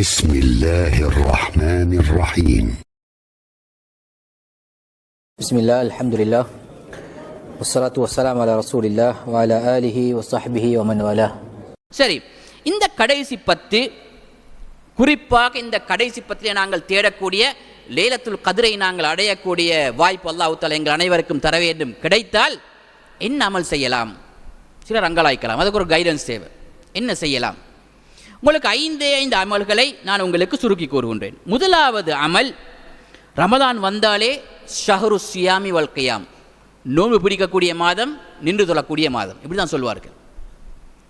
بسم الله الرحمن الرحيم بسم الله الحمد لله والصلاة والسلام على رسول الله وعلى آله وصحبه ومن والاه சரி இந்த கடைசி பத்து குறிப்பாக இந்த கடைசி பத்திலே நாங்கள் தேடக்கூடிய லேலத்துல் கதிரை நாங்கள் அடையக்கூடிய வாய்ப்பு அல்லாஹ் தஆலா எங்கள் அனைவருக்கும் தர வேண்டும் கிடைத்தால் என்ன அமல் செய்யலாம் சிலர் அங்கலாய்க்கலாம் அதுக்கு ஒரு கைடன்ஸ் தேவை என்ன செய்யலாம் உங்களுக்கு ஐந்தே ஐந்து அமல்களை நான் உங்களுக்கு சுருக்கி கூறுகின்றேன். முதலாவது அமல் ரமதான் வந்தாலே ஷஹரு சியாமி வல்கையாம் நோன்பு பிடிக்கக்கூடிய மாதம் நின்று தொழக்கூடிய மாதம். இப்படி தான் சொல்வார்கள்.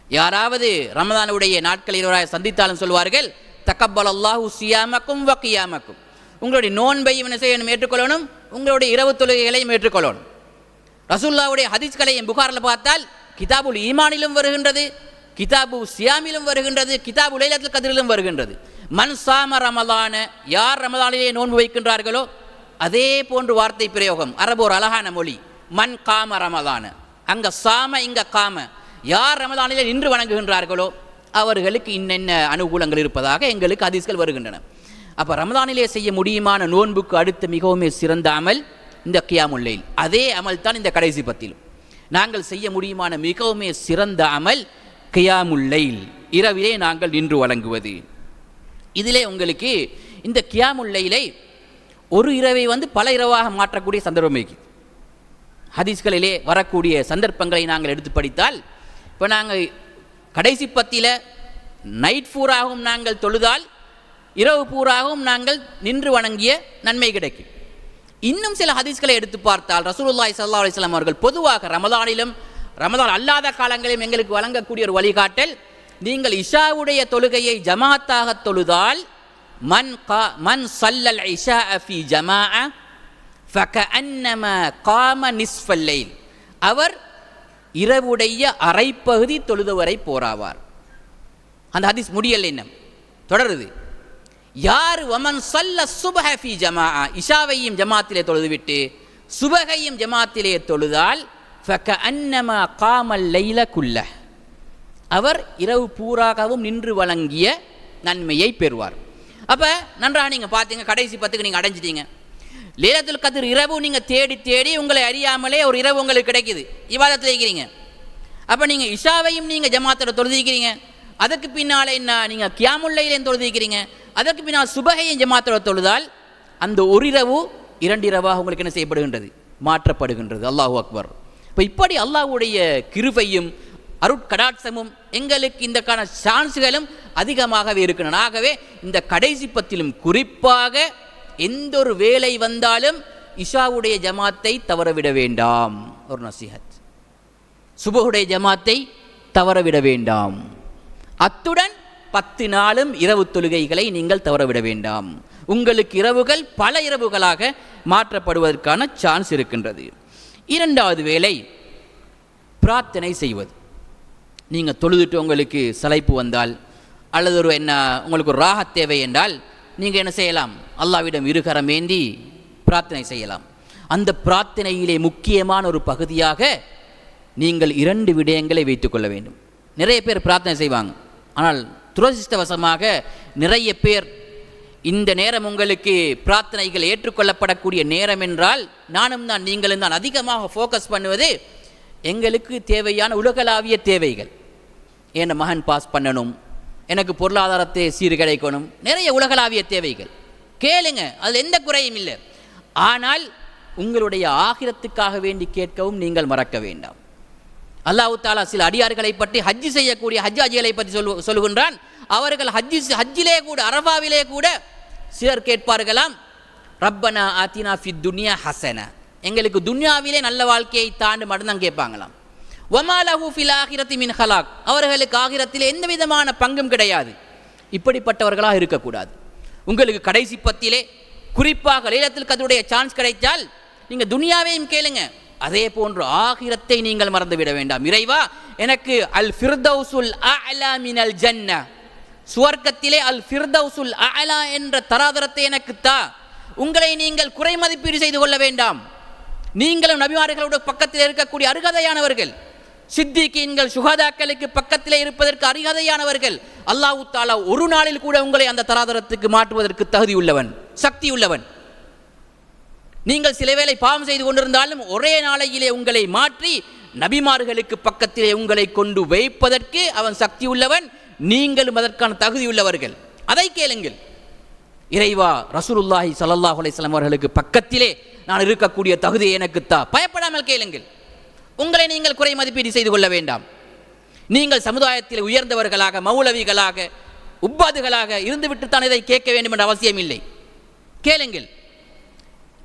யாராவது ரமதானுடைய நாட்கள் இருவராக சந்தித்தாலும் சொல்வார்கள் தக்கப்பல் அல்லாஹு சியாமக்கும் வக்கியாமக்கும் உங்களுடைய நோன்பையும் என்ன செய்யணும்? ஏற்றுக்கொள்ளணும். உங்களுடைய இரவு தொழுகைகளையும் ஏற்றுக்கொள்ளணும். ரசூல்லாவுடைய ஹதீஸ்களையும் புகாரில் பார்த்தால் கிதாபுல் ஈமானிலும் வருகின்றது. கிதாபு சியாமிலும் வருகின்றது கிதாபு லைலத்துல் கதிரிலும் வருகின்றது. மன் சாம ரமலான யார் ரமலானிலே நோன்பு வைக்கின்றார்களோ அதே போன்று வார்த்தை பிரயோகம். அரபு ஒரு அழகான மொழி. மண் காம ரமலான. அங்க சாம இங்க காம. யார் ரமலானிலே நின்று வணங்குகின்றார்களோ அவர்களுக்கு இன்னென்ன அனுகூலங்கள் இருப்பதாக எங்களுக்கு அதிசல் வருகின்றன. அப்போ ரமதானிலே செய்ய முடியுமான நோன்புக்கு அடுத்து மிகவும் சிறந்த அமல் இந்த கியாமுல்லைல் அதே அமல் தான் இந்த கடைசி பத்திலும். நாங்கள் செய்ய முடியுமான மிகவும் சிறந்த அமல் கியாமுல்லைல் இரவிலே நாங்கள் நின்று வழங்குவது. இதிலே உங்களுக்கு இந்த கியாமுல்லைலை ஒரு இரவை வந்து பல இரவாக மாற்றக்கூடிய சந்தர்ப்பம் இருக்குது ஹதீஸ்களிலே வரக்கூடிய சந்தர்ப்பங்களை நாங்கள் எடுத்து படித்தால் இப்போ நாங்கள் கடைசி பத்தியில் நைட் பூராகவும் நாங்கள் தொழுதால் இரவு பூராகவும் நாங்கள் நின்று வணங்கிய நன்மை கிடைக்கும். இன்னும் சில ஹதீஸ்களை எடுத்து பார்த்தால் ரசூலுல்லாய் சல்லா அலிஸ்லாம் அவர்கள் பொதுவாக ரமதானிலும் ரமதான் அல்லாத காலங்களிலும் எங்களுக்கு வழங்கக்கூடிய ஒரு வழிகாட்டல் நீங்கள் இஷாவுடைய தொழுகையை ஜமாத்தாக தொழுதால் மன் கா மன் சல்லல் இஷா அஃபி ஜமா ஃபக அன்னம காம நிஸ்ஃபல் அவர் இரவுடைய அரைப்பகுதி தொழுதவரை போராவார். அந்த ஹதீஸ் முடியல் என்ன தொடருது. யார் வமன் சல்ல சுபஹி ஜமா இஷாவையும் ஜமாத்திலே தொழுதுவிட்டு சுபகையும் ஜமாத்திலே தொழுதால் ஃபக அன்னமா காமல் லைல குல்ல அவர் இரவு பூராகவும் நின்று வழங்கிய நன்மையை பெறுவார். அப்போ நன்றாக நீங்கள் பார்த்தீங்க கடைசி பத்துக்கு நீங்கள் அடைஞ்சிட்டீங்க. லேலத்துல் கதிர் இரவு நீங்கள் தேடி தேடி உங்களை அறியாமலே ஒரு இரவு உங்களுக்கு கிடைக்குது. இவாதத்தில் இருக்கிறீங்க. அப்போ நீங்கள் இஷாவையும் நீங்கள் ஜமாத்தில் தொழுதிக்கிறீங்க. அதுக்கு பின்னால் என்ன? நீங்கள் கியாமுல்லையிலையும் தொழுதிக்கிறீங்க. அதற்கு பின்னால் சுபகையும் ஜமாத்தில் தொழுதால் அந்த ஒரு இரவு இரண்டு இரவாக உங்களுக்கு என்ன செய்யப்படுகின்றது? மாற்றப்படுகின்றது. அல்லாஹூ அக்பர். இப்போ இப்படி அல்லாஹ்வுடைய கிருபையும் அருட்கடாட்சமும் எங்களுக்கு இந்தக்கான சான்ஸுகளும் அதிகமாகவே இருக்கணும். ஆகவே இந்த கடைசி பத்திலும் குறிப்பாக எந்த ஒரு வேலை வந்தாலும் இஷாவுடைய ஜமாத்தை தவறவிட வேண்டாம். ஒரு நசிஹத். சுபகுடைய ஜமாத்தை தவறவிட வேண்டாம். அத்துடன் பத்து நாளும் இரவு தொழுகைகளை நீங்கள் தவறவிட வேண்டாம். உங்களுக்கு இரவுகள் பல இரவுகளாக மாற்றப்படுவதற்கான சான்ஸ் இருக்கின்றது. இரண்டாவது வேலை பிரார்த்தனை செய்வது. நீங்கள் தொழுதுட்டு உங்களுக்கு சலைப்பு வந்தால் அல்லது ஒரு என்ன உங்களுக்கு ஒரு ராக தேவை என்றால் நீங்கள் என்ன செய்யலாம்? அல்லாவிடம் இருகரம் ஏந்தி பிரார்த்தனை செய்யலாம். அந்த பிரார்த்தனையிலே முக்கியமான ஒரு பகுதியாக நீங்கள் இரண்டு விடயங்களை வைத்துக்கொள்ள வேண்டும். நிறைய பேர் பிரார்த்தனை செய்வாங்க. ஆனால் துரதிருஷ்டவசமாக நிறைய பேர் இந்த நேரம் உங்களுக்கு பிரார்த்தனைகள் ஏற்றுக்கொள்ளப்படக்கூடிய நேரம் என்றால் நானும் தான் நீங்களும் தான் அதிகமாக ஃபோக்கஸ் பண்ணுவது எங்களுக்கு தேவையான உலகளாவிய தேவைகள். என் மகன் பாஸ் பண்ணணும்? எனக்கு பொருளாதாரத்தை சீர் கிடைக்கணும் நிறைய உலகளாவிய தேவைகள். கேளுங்க அதில் எந்த குறையும் இல்லை. ஆனால் உங்களுடைய ஆகிரத்துக்காக வேண்டி கேட்கவும் நீங்கள் மறக்க வேண்டாம். அல்லாஹு தாலா சில அடியார்களை பற்றி ஹஜ்ஜி செய்யக்கூடிய ஹஜ்ஜாஜிகளை பற்றி சொல்லு சொல்லுகின்றான். அவர்கள் ஹஜ்ஜி ஹஜ்ஜிலே கூட அரபாவிலே கூட சிலர் கேட்பார்களாம் ரப்பனா ஆத்தினா ஃபி துனியா ஹசன. எங்களுக்கு துன்யாவிலே நல்ல வாழ்க்கையை தாண்டு மட்டும்தான் கேட்பாங்களாம். ஒமாலஹு ஃபில் ஆகிரத்தி மின் ஹலாக். அவர்களுக்கு ஆகிரத்தில் எந்த விதமான பங்கும் கிடையாது. இப்படிப்பட்டவர்களாக இருக்கக்கூடாது. உங்களுக்கு கடைசி பத்திலே குறிப்பாக லேலத்தில் கதருடைய சான்ஸ் கிடைத்தால் நீங்கள் துனியாவையும் கேளுங்க. அதே போன்று ஆகிரத்தை நீங்கள் மறந்துவிட வேண்டாம். இறைவா எனக்கு அல் ஃபிர்தௌசுல் அலா மினல் ஜன்ன. சுவர்க்கத்திலே அல் ஃபிர்தவுசுல் அலா என்ற தராதரத்தை எனக்கு தா. உங்களை நீங்கள் குறை மதிப்பீடு செய்து கொள்ள வேண்டாம். நீங்களும் நபிமார்களோட பக்கத்தில் இருக்கக்கூடிய அருகதையானவர்கள் சித்திக்கீன்கள் சுகாதாக்களுக்கு பக்கத்திலே இருப்பதற்கு அரியாதையானவர்கள் அல்லாஹு தாலா ஒரு நாளில் கூட உங்களை அந்த தராதரத்துக்கு மாற்றுவதற்கு தகுதி உள்ளவன் சக்தி உள்ளவன் நீங்கள் சில வேளை பாவம் செய்து கொண்டிருந்தாலும் ஒரே நாளையிலே உங்களை மாற்றி நபிமார்களுக்கு பக்கத்திலே உங்களை கொண்டு வைப்பதற்கு அவன் சக்தி உள்ளவன் நீங்களும் அதற்கான தகுதியுள்ளவர்கள் அதை கேளுங்கள். இறைவா ரசூலுல்லாஹி சல்லாஹ் அலைஹி அவர்களுக்கு பக்கத்திலே நான் இருக்கக்கூடிய தகுதி எனக்குத்தான் பயப்படாமல் கேளுங்கள். உங்களை நீங்கள் குறை மதிப்பீடு செய்து கொள்ள வேண்டாம். நீங்கள் சமுதாயத்தில் உயர்ந்தவர்களாக மௌலவிகளாக உப்பாதுகளாக இருந்துவிட்டு தான் இதை கேட்க வேண்டும் என்ற அவசியம் இல்லை. கேளுங்கள்.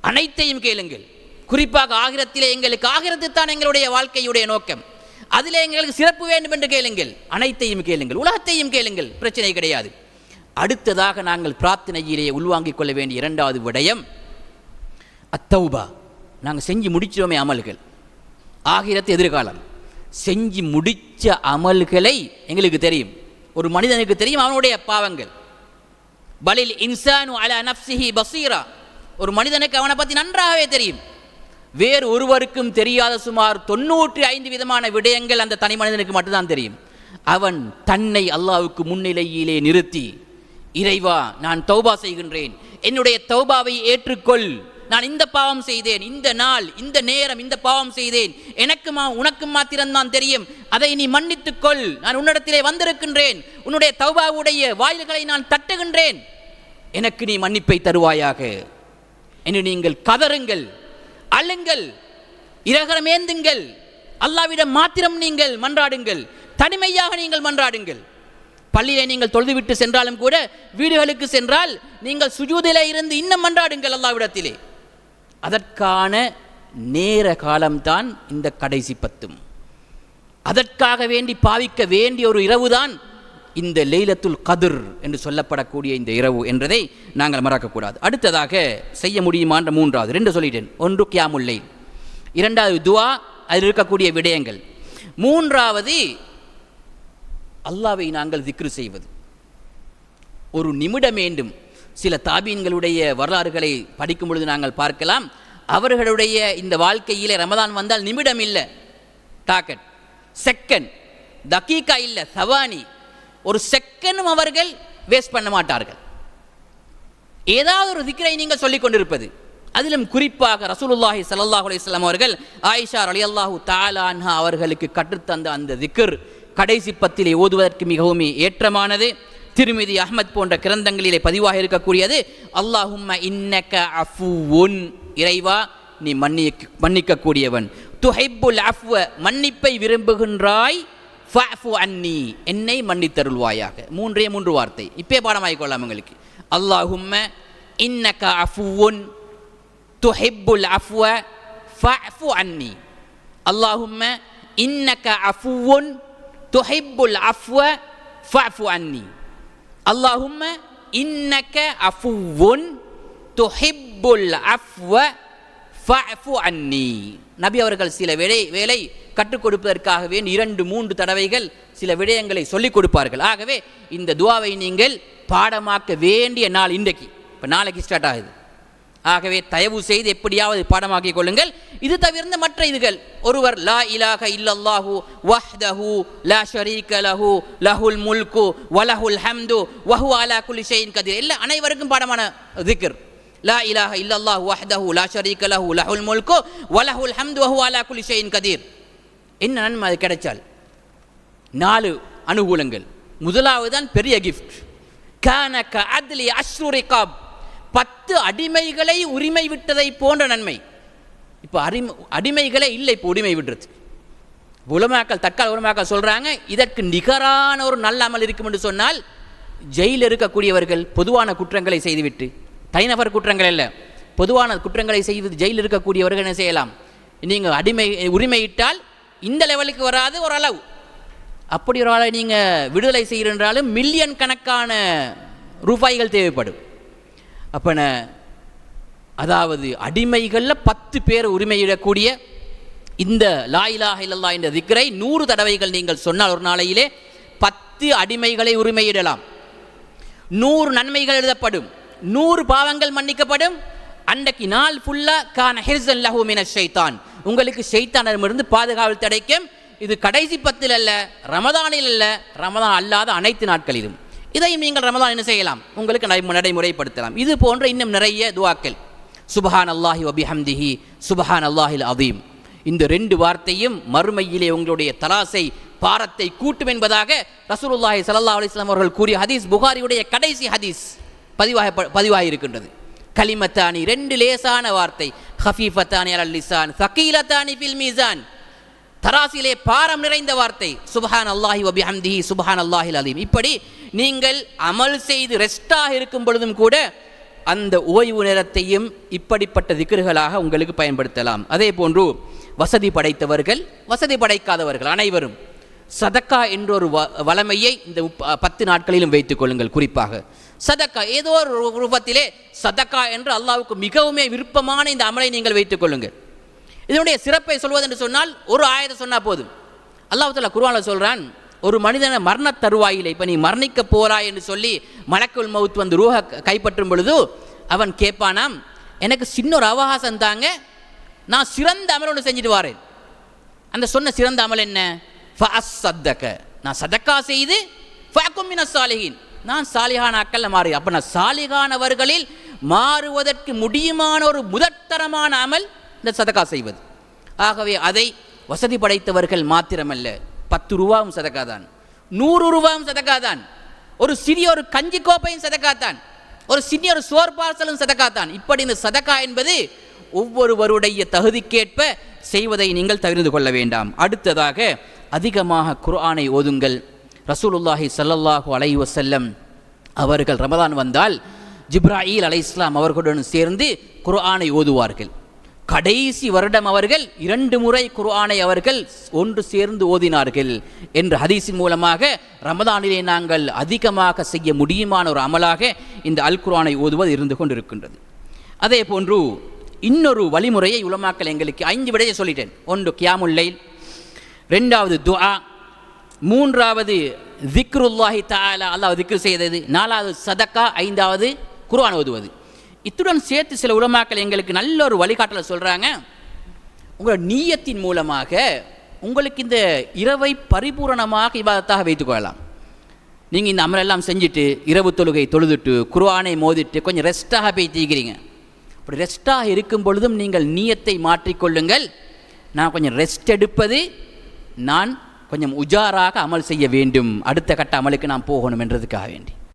அனைத்தையும் கேளுங்கள். குறிப்பாக ஆகிரத்திலே எங்களுக்கு ஆகிரத்து தான் எங்களுடைய வாழ்க்கையுடைய நோக்கம். அதில் எங்களுக்கு சிறப்பு வேண்டும் என்று கேளுங்கள். அனைத்தையும் கேளுங்கள். உலகத்தையும் கேளுங்கள். பிரச்சனை கிடையாது. அடுத்ததாக நாங்கள் பிரார்த்தனையிலேயே உள்வாங்கிக் கொள்ள வேண்டிய இரண்டாவது விடயம் அத்தௌபா. நாங்கள் செஞ்சு முடிச்சோமே அமல்கள். ஆகிரத்து எதிர்காலம். செஞ்சு முடிச்ச அமல்களை எங்களுக்கு தெரியும். ஒரு மனிதனுக்கு தெரியும் அவனுடைய பாவங்கள். பலில் இன்சானு அலா நப்சிஹி பசீரா. ஒரு மனிதனுக்கு அவனை பற்றி நன்றாகவே தெரியும். வேறு ஒருவருக்கும் தெரியாத சுமார் தொண்ணூற்றி ஐந்து விதமான விடயங்கள் அந்த தனி மனிதனுக்கு மட்டும்தான் தெரியும். அவன் தன்னை அல்லாவுக்கு முன்னிலையிலே நிறுத்தி இறைவா நான் தௌபா செய்கின்றேன். என்னுடைய தௌபாவை ஏற்றுக்கொள். நான் இந்த பாவம் செய்தேன். இந்த நாள் இந்த நேரம் இந்த பாவம் செய்தேன். எனக்குமா உனக்கும் மாத்திரம்தான் தெரியும். அதை நீ மன்னித்துக் கொள் நான் உன்னிடத்திலே வந்திருக்கின்றேன். உன்னுடைய தௌபாவுடைய வாயில்களை நான் தட்டுகின்றேன். எனக்கு நீ மன்னிப்பை தருவாயாக. என்று நீங்கள் கதறுங்கள். அழுங்கள் இரகரமேந்துங்கள் அல்லாவிடம் மாத்திரம் நீங்கள் மன்றாடுங்கள். தனிமையாக நீங்கள் மன்றாடுங்கள். பள்ளியிலே நீங்கள் தொழுதுவிட்டு சென்றாலும் கூட வீடுகளுக்கு சென்றால் நீங்கள் சுஜூதிலே இருந்து இன்னும் மன்றாடுங்கள் அல்லாவிடத்திலே. அதற்கான நேர காலம்தான் இந்த கடைசி பத்தும். அதற்காக வேண்டி பாவிக்க வேண்டிய ஒரு இரவுதான் இந்த லெய்லத்துல் கதிர் என்று சொல்லப்படக்கூடிய இந்த இரவு என்றதை நாங்கள் மறக்கக்கூடாது. அடுத்ததாக செய்ய முடியுமான்ற மூன்றாவது ரெண்டு சொல்லிட்டேன். ஒன்று கியாமுல்லை இரண்டாவது துவா அதில் இருக்கக்கூடிய விடயங்கள். மூன்றாவது அல்லாவை நாங்கள் திக்ரு செய்வது. ஒரு நிமிடம் வேண்டும். சில தாபீன்களுடைய வரலாறுகளை படிக்கும் பொழுது நாங்கள் பார்க்கலாம். அவர்களுடைய இந்த வாழ்க்கையிலே ரமதான் வந்தால் நிமிடம் இல்லை. டாக்கெட் செகண்ட் தக்கீக்கா இல்லை. சவானி. ஒரு செகண்டும் அவர்கள் வேஸ்ட் பண்ண மாட்டார்கள். ஏதாவது ஒரு திக்கரை நீங்கள் சொல்லிக் கொண்டிருப்பது. அதிலும் குறிப்பாக ரசூலுல்லாஹி ஸல்லல்லாஹு அலிஸ்லாம் அவர்கள் ஆயிஷா அலி அல்லாஹூ அன்ஹா அவர்களுக்கு கற்றுத்தந்த அந்த திக்ர் கடைசி பத்திலே ஓதுவதற்கு மிகவும் ஏற்றமானது. திருமிதி அஹ்மத் போன்ற கிரந்தங்களிலே பதிவாக இருக்கக்கூடியது அல்லாஹும்ம இன்னக்க அஃபுவுன். இறைவா நீ மன்னி மன்னிக்கக்கூடியவன். துஹைப்புல் அஃப்வ மன்னிப்பை விரும்புகின்றாய் ஃபஅஃபு அன்னி என்னை மன்னித்தருள்வாயாக. மூன்றே மூன்று வார்த்தை. இப்பே பாடமாகிக் கொள்ளலாம் உங்களுக்கு அல்லாஹும்ம இன்னக அஃபுன் துஹிப்புல் அஃப்வ ஃபஅஃபு அன்னி அல்லாஹும்ம இன்னக அஃபுவுன் துஹிப்புல் அஃப்வ ஃபஅஃபு அன்னி அல்லாஹும்ம இன்னக அஃபுவுன் துஹிப்புல் அஃப்வ ஃபஅஃபு அன்னி நபி அவர்கள் சில வேலை வேலை கற்றுக் கொடுப்பதற்காகவே இரண்டு மூன்று தடவைகள் சில விடயங்களை சொல்லிக் கொடுப்பார்கள். ஆகவே இந்த துவாவை நீங்கள் பாடமாக்க வேண்டிய நாள் இன்றைக்கு. இப்போ நாளைக்கு ஸ்டார்ட் ஆகுது. ஆகவே தயவு செய்து எப்படியாவது பாடமாக்கிக் கொள்ளுங்கள். இது தவிர்ந்த மற்ற இதுகள். ஒருவர் லா இலாக இல்லல்லாஹு வஹ்தஹு லா ஷரீக லஹு லஹுல் முல்கு வலஹுல் ஹம்து வஹு அலா குலி ஷைன் கதிர். எல்லா அனைவருக்கும் பாடமான திக்ர். லா இலாக இல்லல்லாஹு வஹ்தஹு லா ஷரீக லஹு லஹுல் முல்கு வலஹுல் ஹம்து வஹு அலா குலி ஷைன் கதிர். என்ன நன்மை அது கிடைச்சால்? நாலு அனுகூலங்கள். முதலாவது தான் பெரிய கிஃப்ட் கனக க அத்லி அஷ்ரு ரிகாப். பத்து அடிமைகளை உரிமை விட்டதை போன்ற நன்மை. இப்போ அடிமை அடிமைகளே இல்லை இப்போ உரிமை விடுறது. உலமாக்கள் தற்கால உலமாக்கள் சொல்கிறாங்க இதற்கு நிகரான ஒரு நல்ல அமல் இருக்கும் என்று சொன்னால் ஜெயிலில் இருக்கக்கூடியவர்கள் பொதுவான குற்றங்களை செய்துவிட்டு தனிநபர் குற்றங்கள் அல்ல பொதுவான குற்றங்களை செய்து ஜெயிலில் இருக்கக்கூடியவர்கள் என்ன செய்யலாம்? நீங்கள் அடிமை உரிமையிட்டால் இந்த லெவலுக்கு வராது ஒரு அளவு அப்படி ஒரு ஆளை நீங்கள் விடுதலை செய்கிறன்றாலும் மில்லியன் கணக்கான ரூபாய்கள் தேவைப்படும். அப்போ அதாவது அடிமைகளில் பத்து பேர் உரிமையிடக்கூடிய இந்த லாயிலாக இல்லல்லா என்ற திக்ரை நூறு தடவைகள் நீங்கள் சொன்னால் ஒரு நாளையிலே பத்து அடிமைகளை உரிமையிடலாம். நூறு நன்மைகள் எழுதப்படும். நூறு பாவங்கள் மன்னிக்கப்படும். அன்றைக்கு நாள் ஃபுல்லாக கான ஹிர்சன் லஹூ மின ஷைத்தான். உங்களுக்கு ஷைத்தானிடமிருந்து பாதுகாவல் தடைக்கும். இது கடைசி பத்தில் அல்ல ரமதானில் அல்ல ரமதான் அல்லாத அனைத்து நாட்களிலும். இதையும் நீங்கள் ரமதான் என்ன செய்யலாம்? உங்களுக்கு நடை- நடைமுறைப்படுத்தலாம். இது போன்ற இன்னும் நிறைய துவாக்கள். சுபஹான் அல்லாஹி வபிஹம்திஹி சுபஹான் அல்லாஹில் அதீம் இந்த ரெண்டு வார்த்தையும் மறுமையிலே உங்களுடைய தராசை பாரத்தை கூட்டும் என்பதாக ரசூலுல்லாஹி சல்லா அலிஸ்லாம் அவர்கள் கூறிய ஹதீஸ் புகாரியுடைய கடைசி ஹதீஸ் பதிவாக பதிவாகி இருக்கின்றது கலிமத்தானி ரெண்டு லேசான வார்த்தை. ஹஃபீஃபத்தானி அல் லிசான் சகீலத்தானி ஃபில் மீசான் தராசிலே பாரம் நிறைந்த வார்த்தை. சுபஹான் அல்லாஹி வபிஹம்திஹி சுபஹான் அல்லாஹில் அலீம். இப்படி நீங்கள் அமல் செய்து ரெஸ்டாக இருக்கும் பொழுதும் கூட அந்த ஓய்வு நேரத்தையும் இப்படிப்பட்ட திக்ருகளாக உங்களுக்கு பயன்படுத்தலாம். அதே போன்று வசதி படைத்தவர்கள் வசதி படைக்காதவர்கள் அனைவரும். சதக்கா என்ற ஒரு வளமையை இந்த பத்து நாட்களிலும் வைத்துக் கொள்ளுங்கள். குறிப்பாக சதக்கா ஏதோ ஒரு ரூபத்திலே சதக்கா என்று அல்லாவுக்கு மிகவுமே விருப்பமான இந்த அமலை நீங்கள் வைத்துக் கொள்ளுங்கள். இதனுடைய சிறப்பை சொல்வதென்று சொன்னால் ஒரு ஆயத்தை சொன்னால் போதும். அல்லாஹ் குருவான சொல்கிறான் ஒரு மனிதனை மரண தருவாயிலே இப்போ நீ மரணிக்க போறாய் என்று சொல்லி மலக்குள் மவுத் வந்து ரூஹ கைப்பற்றும் பொழுது அவன் கேட்பானாம் எனக்கு சின்ன ஒரு அவகாசம் தாங்க நான் சிறந்த அமல் ஒன்று செஞ்சுட்டு வரேன். அந்த சொன்ன சிறந்த அமல் என்ன? ஃபஅஸ்ஸத்தக. நான் சதக்கா செய்து ஃபஅகும் சாலிகின் நான் சாலிகான அக்கல்ல மாறி. அப்போ நான் சாலிகானவர்களில் மாறுவதற்கு முடியுமான ஒரு முதற்தரமான அமல் இந்த சதக்கா செய்வது. ஆகவே அதை வசதி படைத்தவர்கள் மாத்திரமல்ல. பத்து ரூபாவும் சதக்கா தான். நூறு ரூபாவும் சதக்கா தான். ஒரு சிறிய ஒரு கஞ்சி கோப்பையும் சதக்கா தான். ஒரு சிறிய ஒரு சோர் பார்சலும் சதக்கா தான். இப்படி இந்த சதக்கா என்பது ஒவ்வொருவருடைய தகுதிக்கேற்ப செய்வதை நீங்கள் தவிர்ந்து கொள்ள வேண்டாம். அடுத்ததாக அதிகமாக குர்ஆனை ஓதுங்கள். ரசூலுல்லாஹி சல்லல்லாஹு அலை வசல்லம் அவர்கள் ரமதான் வந்தால் ஜிப்ராயில் அலை இஸ்லாம் அவர்களுடன் சேர்ந்து குர்ஆனை ஓதுவார்கள். கடைசி வருடம் அவர்கள் இரண்டு முறை குர்ஆனை அவர்கள் ஒன்று சேர்ந்து ஓதினார்கள் என்ற ஹதீஸின் மூலமாக ரமதானிலே நாங்கள் அதிகமாக செய்ய முடியுமான ஒரு அமலாக இந்த அல் குர்ஆனை ஓதுவது இருந்து கொண்டிருக்கின்றது. அதே போன்று இன்னொரு வழிமுறையை உலமாக்கல் எங்களுக்கு ஐந்து விடையை சொல்லிட்டேன். ஒன்று கியாமுல்லைல் ரெண்டாவது துஆ. மூன்றாவது திக்ருல்லாஹி தாலா அல்லாஹ் திக்ரு செய்தது. நாலாவது சதக்கா ஐந்தாவது குர்ஆன் ஓதுவது. இத்துடன் சேர்த்து சில உலமாக்கள் எங்களுக்கு நல்ல ஒரு வழிகாட்டலை சொல்கிறாங்க உங்களோட நீயத்தின் மூலமாக உங்களுக்கு இந்த இரவை பரிபூரணமாக இவாதத்தாக வைத்துக்கொள்ளலாம் நீங்கள் இந்த அமலெல்லாம் செஞ்சுட்டு இரவு தொழுகை தொழுதுட்டு குர்ஆனை மோதிட்டு கொஞ்சம் ரெஸ்ட்டாக போய் தீக்கிறீங்க. அப்படி ரெஸ்ட்டாக இருக்கும் பொழுதும் நீங்கள் நீயத்தை மாற்றிக்கொள்ளுங்கள். நான் கொஞ்சம் ரெஸ்ட் எடுப்பது நான் கொஞ்சம் உஜாராக அமல் செய்ய வேண்டும். அடுத்த கட்ட அமலுக்கு நான் போகணும் என்றதுக்காக வேண்டி.